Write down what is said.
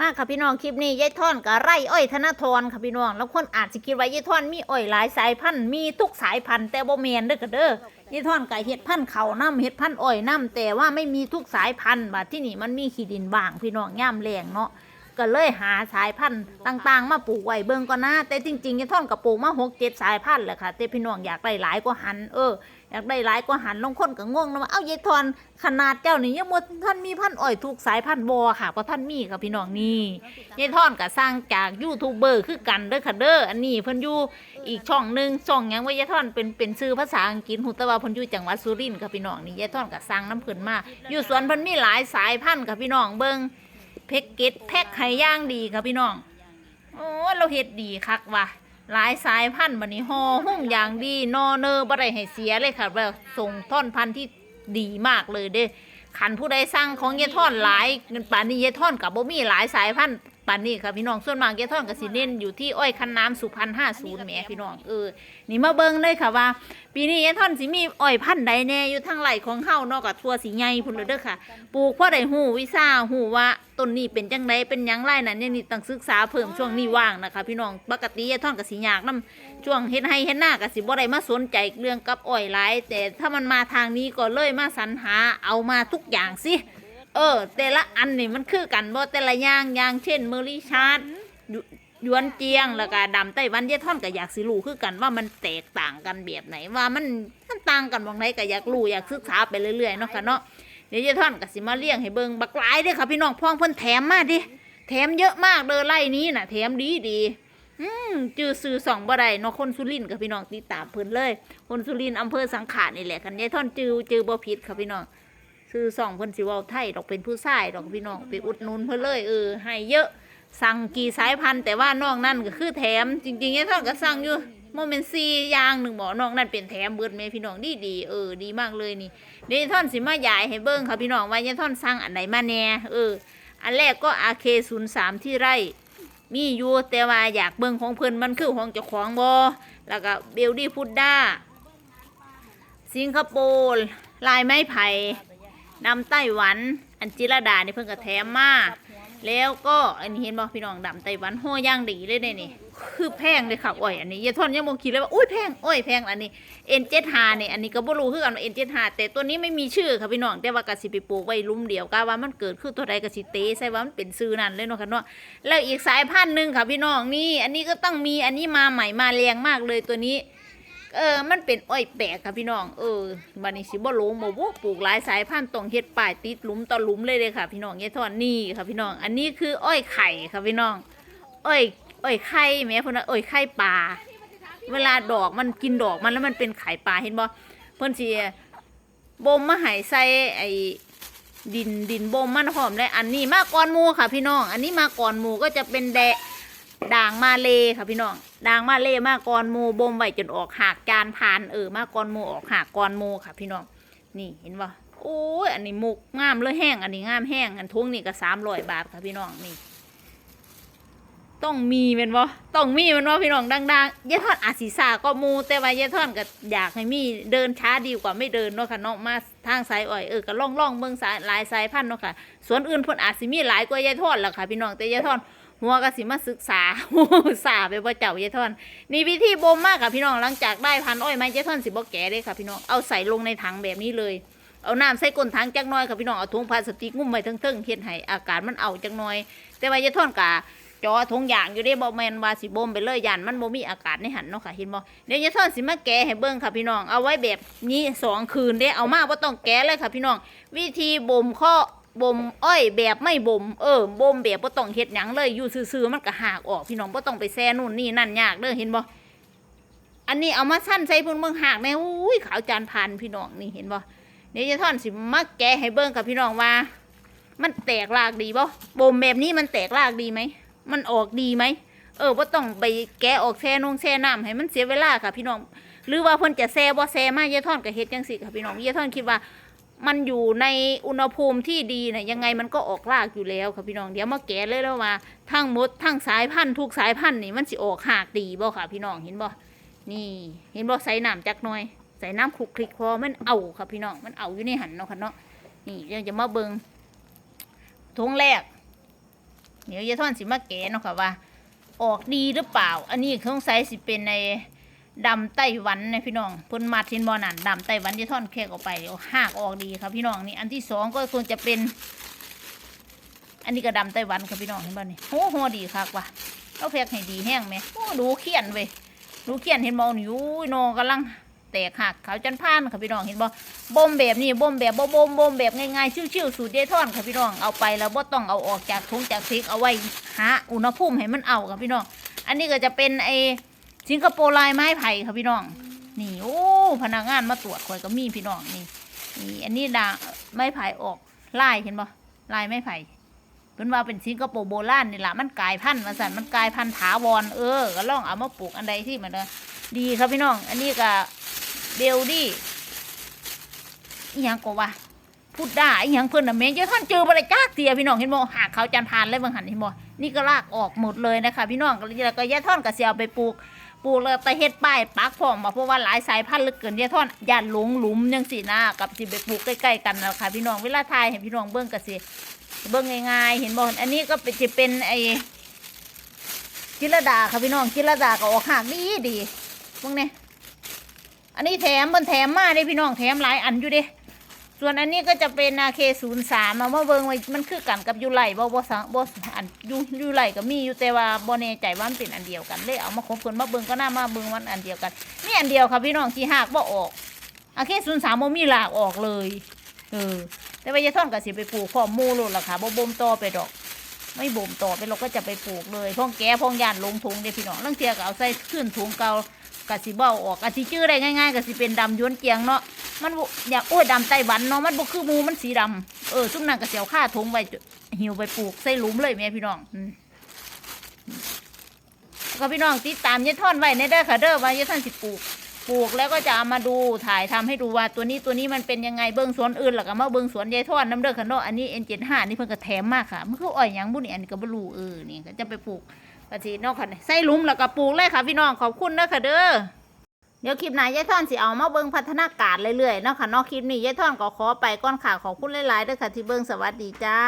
มากค่ะพี่น้องคลิปนี้ยายท่อนกับไร่อ้อยธนทรค่ะพี่น้อง แล้วคนอาจจะคิดว่ายายท่อนมีอ้อยหลายสายพันธุ์มีทุกสายพันธุ์แต่บ่เมนเด้อค่ะเด้อยายท่อนกับเห็ดพันธุ์เขาน้ำเห็ดพันธุ์อ้อยน้ำแต่ว่าไม่มีทุกสายพันธุ์บัดที่นี่มันมีขี้ดินบางพี่น้องย่ำแรงเนาะ ก็เลยหาสายพันธุ์ต่างๆ มาปลูกไว้เบิ่งก่อนนะแต่จริงๆยายท่อนกับปลูกมาหกเจ็ดสายพันธุ์แหละค่ะแต่พี่น้องอยากได้หลายกว่าหันเอออยากได้หลายกว่าหันลงคนก็ง่วงนะว่าเอ้ายายทอนขนาดเจ้านี่ยังบ่ท่านมีพันธุ์อ้อยทุกสายพันธุ์บ่ค่ะเพราะท่านมีค่ะพี่น้องนี่ยายทอนก็สร้างจากยูทูบเบอร์คือกันเด้อค่ะเด้ออันนี้เพิ่นอยู่อีกช่องหนึ่งช่องยังว่ายายทอนเป็นเป็นชื่อภาษาอังกฤษฮู้แต่ว่าเพิ่นอยู่จังหวัดสุรินทร์ค่ะพี่น้องนี่ยายทอนก็สร้างน้ำเพิ่นมาอยู่สวนเพิ่นมีหลายสายพันธุ์ค่ะพี่น้องเบิ่ง แพ็กเกจแพ็กไข่ย่างดีค่ะพี่น้องโอ้เราเฮ็ดดีคักว่ะหลายสายพันธุ์บันนี้ห่อหุ้มอย่างดีนอเนอบ่ได้ให้เสียเลยค่ะแบบส่งท่อนพันธุ์ที่ดีมากเลยเด้ขันผู้ใดสร้างของเยท่อนหลายป่านนี้เยายท่อนกับบ่มีหลายสายพันธุ์ ป่านนี้ค่ะพี่น้องส่วนมากเยายท่อนก็สิเน้นอยู่ที่อ้อยคันน้ำสุพรรณ50แหมพี่น้องเออนี่มาเบิ่งเลยค่ะว่า ปีนี้ยายท่อนสิมีอ้อยพันธุ์ใดแน่อยู่ทางไหลของเฮาเนาะกับทั่วสีใหญ่พุ่นเลยเด้อค่ะปลูกเพราะได้ฮู้วิชาฮู้ว่าต้นนี้เป็นจังไดเป็นหยังไรนั่นเนี่ยนี่ต้องศึกษาเพิ่มช่วงนี้ว่างนะคะ พี่น้องปกติยายท่อนก็สิยากนํช่วงเฮ็ดให้เฮ็ดหน้าก็สิบ่ได้มาสนใจเรื่องกับอ้อยหลายแต่ถ้ามันมาทางนี้ก็เลยมาสรรหาเอามาทุกอย่างสิ เออ แต่ละอันนี่มันคือกันบ่แต่ละอย่างอย่างเช่นเมอรี่ชาร์ดยวนเจียงแล้วก็ดำไต้หวันเยายท่อนก็อยากสิรู้คือกันว่ามันแตกต่างกันแบบไหนว่ามันมันต่างกันบางไหนก็อยากรู้อยากศึกษาไปเรื่อยๆเนาะค่ะเนาะเดี๋ยวยายท่อนก็สิมาเลี้ยงให้เบิ่งบักหลายเด้อค่ะพี่น้องพ่องเพิ่นแถมมาดิแถมเยอะมากเด้อไล่นี้น่ะแถมดีดีๆอืมจื้อซื้อสองบ่ได้เนาะคนสุรินทร์กับพี่น้องติดตามเพิ่นเลย คนสุรินทร์อำเภอสังขารนี่แหละคันยายท่อนจื้อจื้อบ่ผิดค่ะพี่น้อง ซื้อสองเพิ่นสิเว้าไทยดอกเป็นผู้ชายดอกพี่น้องไปอุดหนุนเพิ่นเลยเออให้เยอะสั่งกี่สายพันธุ์แต่ว่านอกนั้นก็คือแถม จริงๆยายท่อนก็สั่งอยู่โมเมนต์ซีอย่างหนึ่งบ่นอกนั้นเป็นแถมเบิดแม่พี่น้องดีดีเออดีมากเลยนี่เดยท่อนสิมาใหญ่ให้เบิ้งค่ะพี่น้องว่ายายท่อนสร้างอันไหนมาแน่เออ อันแรกก็อาเคศูนย์สามที่ไร่ มีอยู่แต่ว่าอยากเบิ้งของเพิ่นมันคือของเจ้าของบอแล้วก็เบลดี้พุดด้า สิงคโปร์ลายไม้ไผ่ นำไต้หวัน อันจิรดานี่เพิ่งกระแถมมาแล้วก็อันนี้เห็นบ่พี่น้องดำไต้หวันโหย่างดีเลยเนี่ยนี่ คือแพงเลยค่ะอ้อยอันนี้ยายท่อนยังบอกคิดเลยว่าอุ้ยแพงอ้อยแพงอันนี้เอ็นเจ็ดหาเนี่ยอันนี้ก็บ่รู้คือกันว่าเอ็นเจ็ดหาแต่ตัวนี้ไม่มีชื่อค่ะพี่น้องแต่ว่ากสิไปปลูกไว้ลุ่มเดียวกะว่ามันเกิดคือตัวใดกสิเตใส่ว่ามันเป็นซื้อนั่นเลยเนาะค่ะเนาะแล้วอีกสายพันธุ์หนึ่งค่ะพี่น้องนี่ อันนี้ก็ต้องมีอันนี้มาใหม่มาแรงมากเลยตัวนี้ เออ มันเป็นอ้อยแปลกค่ะพี่น้อง เออบัดนี้สิบ่หลงบ่บ่ปลูกหลายสายพันธุ์ต้องเฮ็ดป้ายติดหลุมต่อหลุมเลยเลยค่ะ พี่น้องยายทอนนี่ค่ะพี่น้อง อันนี้คืออ้อยไข่ค่ะพี่น้อง อ้อย อ้อยไข่แม่เพิ่นว่าอ้อยไข่ปลา เวลาดอกมันกินดอกมันแล้วมันเป็นไข่ปลาเห็นบ่ เพิ่นสิบ่มมาให้ใส่ไอ้ดินดินบ่มมันหอมเลยอันนี้มาก่อนหมูค่ะพี่น้อง อันนี้มาก่อนหมูก็จะเป็นแดะ ด่างมาเลค่ะพี่น้องด่างมาเลมากรมูบ่มไว้จนออกหากจานผ่านเออมากรมูออกหากกรมูค่ะ พี่น้องนี่เห็นบ่โอ้ยอันนี้มุกงามเลยแห้ง อันนี้งามแห้งอันทุ่งนี่ก็สามร้อยบาทค่ะพี่น้องนี่ ต้องมีเป็นบ่ต้องมีเป็นบ่พี่น้องดังๆยายทอดอาศิสาก็มูแต่ว่ายายทอดก็อยากให้มีเดินช้าดีกว่าไม่เดินเนาะค่ะเนาะมาทางสายอ่อยเออก็ล่องล่องๆเบิ่งสายหลายสายพันธุ์เนาะค่ะสวนอื่นเพิ่นอาจสิมีหลายกว่ายายทอดแหละค่ะพี่น้องแต่ยายทอด หัวก็สิมาศึกษาสาไปว่าเจ้ายายทอน นี่วิธีบ่มมากค่ะพี่น้องหลังจากได้พันอ้อยไม้ยายทอนสิบ่แก่เลยค่ะพี่น้องเอาใส่ลงในถังแบบนี้เลยเอาน้ำใส่ก้นถังจักหน้อยค่ะพี่น้องเอาถุงพลาสติกงุ้มไว้เทิงๆเฮ็ดให้อากาศมันเอาจักหน้อย แต่ว่ายายทอนกะจอถุงยางอยู่ได้บ่แมนว่าสิบ่มไปเลยยันมันบ่มีอากาศในหันเนาะค่ะเห็นบ่เดี๋ยวยายทอนสิมาแกะให้เบิ่งค่ะพี่น้องเอาไว้แบบนี้สองคืนเด้เอามาบ่ต้องแกะเลยค่ะพี่น้อง วิธีบ่มข้อ บ่มอ้อยแบบไม่บ่มเออบ่มแบบบ่ต้องเฮ็ดหยังเลยอยู่ซื่อๆมันก็หักออกพี่น้องบ่ต้องไปแซ่นู่นนี่นั่นยากเด้อเห็นบ่อันนี้เอามาสั้นใส่พุ่นเบิ่งหักแน่อุ้ยขาวจานพันพี่น้องนี่เห็นบ่เดี๋ยวจะท่อนสิมาแกะให้เบิ่งกับพี่น้องว่า มันแตกรากดีบ่บ่มแบบนี้มันแตกรากดีไหมมันออกดีไหมเออบ่ต้องไปแกะออกแช่นงแช่น้ำให้มันเสียเวลาค่ะพี่น้องหรือว่าเพิ่นจะแซ่บ่แซ่มายายท่อนก็เฮ็ดจังซี่ค่ะพี่น้องยายท่อนคิดว่า มันอยู่ในอุณหภูมิที่ดีนะยังไงมันก็ออกรากอยู่แล้วค่ะพี่น้องเดี๋ยวมาแกะเลยแล้วว่าทั้งมดทั้งสายพันธุ์ทุกสายพันธุ์นี่มันสิออกหากดีบ่ค่ะ พี่น้องเห็นบ่นี่เห็นบ่ใส่น้ำจักหน่อย ใส่น้ำคลุกคลิกพอมันเอาค่ะพี่น้องมันเอาอยู่ในหันเนาะค่ะเนาะนี่เดี๋ยวจะมาเบิงทงแรกเดี๋ยวยายท่อนสิมาแกะเนาะค่ะว่า ออกดีหรือเปล่า อันนี้สงใสัยสิเป็นใน ดำไต้หวันนะพี่น้องเพิ่นมาทินบอนันดำไต้หวันยายท่อนแค่ออกไปเดี๋ยวหากออกดีครับพี่น้องนี่อันที่สองก็ควรจะเป็น อันนี้ก็ดำไต้หวันครับพี่น้องเห็นบ่นี่โอ้โหดีคักว่ะเอาแพกให้ดีแห้งไหมโอ้ดูเขียนเว้ยดูเขียนเห็นบ่นี่อุ้ยนองกำลังแตกหักขาวจันพานค่ะพี่น้องเห็นบ่บ่มแบบนี้บ่มแบบบ่บ่มบ่มแบบง่ายๆชิวๆสูตรยายท่อนค่ะพี่น้องเอาไปแล้วบ่ต้องเอาออกจากถุงจากซิกเอาไว้หาอุณหภูมิให้มันเอาค่ะพี่น้องอันนี้ก็จะเป็นไอ สิงคโปร์ลายไม้ไผ่ค่ะพี่น้อง นี่โอ้พนักงานมาตรวจข่อยก็มีพี่น้องนี่นี่ อันนี้ดาไม้ไผ่ออกลายเห็นบ่ลายไม้ไผ่เป็นว่าเป็นสิงคโปร์โบราณนี่ละมันกลายพันธุ์มาสั่นมันกลายพันธุ์ถาวรเออก็ลองเอามาปลูกอันใดที่มันเนะดีครับพี่น้อง อันนี้ก็เบลดี้อีหยังก็ว่าพูดได้อีหยังเพิ่นน่ะแม่งเยอะท่านเจอบ่ได้จักเตียพี่น้องเห็นบ่หากเขาจันทานเลยบางหันเห็นบ่นี่ก็ลากออกหมดเลยนะคะ พี่น้องแล้วก็ยาท่อนก็สิเอาไปปลูก ปลูกแล้วไปเฮ็ดป้ายปักพร้อมมาเพราะว่าหลายสายพันธุ์เหลือเกินยายท่อนย่านหลงหลุมจังสินะกับสิไปปลูกใกล้ๆกันนะค่ะพี่น้องเวลาทายให้พี่น้องเบิ่งก็สิเบิ่งง่ายๆเห็นบ่อันนี้ก็เป็นสิเป็นไอ้จิรดาค่ะพี่น้องจิรดาก็ออกหากดีดีพวกนี้อันนี้แถมเพิ่นแถมมาเด้พี่น้องแถมหลายอันอยู่เด้ ส่วนอันนี้ก็จะเป็นนาเคศูนย์สามมาเบิงไว้มันคือกันกับยูไลบ่บ่สังบ่อันยูยูไลก็มีอยู่แต่ว่าบ่แน่ใจว่ามันเป็นอันเดียวกันเลยเอามาคบกันมาเบิงก็น่ามาเบิงมันอันเดียวกันนี่อันเดียวค่ะพี่น้องที่หากบ่ออกอาเคศูนย์สามบ่มีหลากออกเลยเออแต่ว่ายายท่อนก็สิไปปลูกพร้อมูลล่ะค่ะบ่บ่มต่อไปดอก ไม่บ่มต่อไปเราก็จะไปปลูกเลยพ่องแก้พ่องยานลงถุงเด้พี่น้องลังเทียก็เอาใส่ขึ้นถุงเก่ากะสิเบ้าออกกะสิชื่อได้ง่ายๆกะสิเป็นดำย้วนเกียงเนาะ มันบ่อยากอ้ยดำไต้หวันเนาะมันบ่คือหมูมันสีดำเออซุ่มนั่นก็เสียวค่าทงไว้หิวไปปลูกใส่หลุมเลยแม่พี่น้องอืมก็พี่น้องติดตามยายท่อนไว้ในเด้อค่ะเด้อว่ายายท่อนสิปลูกปลูกแล้วก็จะเอามาดูถ่ายทำให้ดูว่าตัวนี้ตัวนี้มันเป็นยังไงเบิ้งสวนอื่นแล้วก็มาเบิ้งสวนยายท่อนน้ำเด้อค่ะเนาะอันนี้ N75 นี่เพิ่นก็แถมมากค่ะมันคืออ้อยหยังบุนี่อันนี้ก็บ่รู้เออนี่ก็จะไปปลูกกะสินาะค่ะใส่หลุมแล้วก็ปลูกเลยค่ะพี่น้องขอบคุณเด้อค่ะเด้อ เดี๋ยวคลิปไหนยายท่อนสิเอามาเบิ่งพัฒนาการเรื่อยๆเนาะค่ะนอกคลิปนี้ยายท่อนก็ขอไปก้อนข่าวของคุณหลายๆเด้อค่ะที่เบิ่งสวัสดีจ้า